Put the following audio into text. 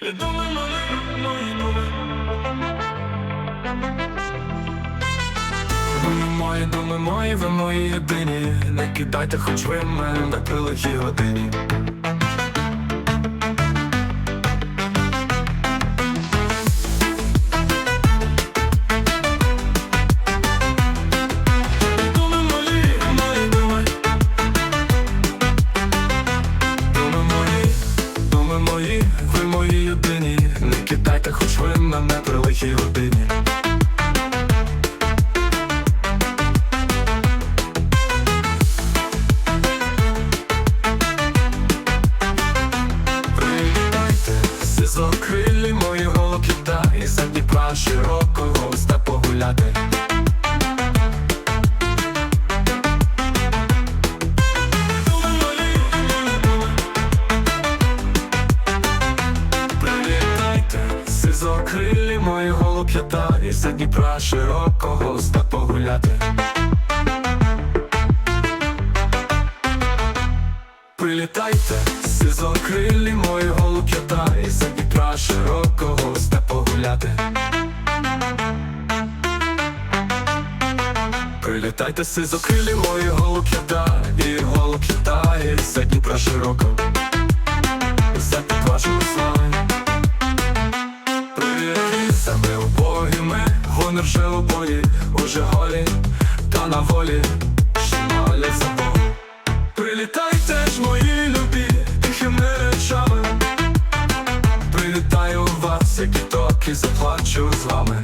Мої думи мої, ви мої єдині. Не кидайте, хоч ви мене на прилихій годині Дніпра широкого ста погуляти. Привітайте, сизокрилі мої голуб'ята І за Дніпра широкого ста погуляти. Прилітайте, сизокрилі мої голуб'ята І за Дніпра широкого ста погуляти Прилітайте, сизокрилі мої голуб'ята І голуб'ята І за Дніпра широкого За під вашими славами Привіт, саме убогі ми Гонор вже у бої Уже голі, та на волі Шималі за Богу Прилітайте ж мої любі Тихими речами. Привітаю вас, як і токи заплачу з вами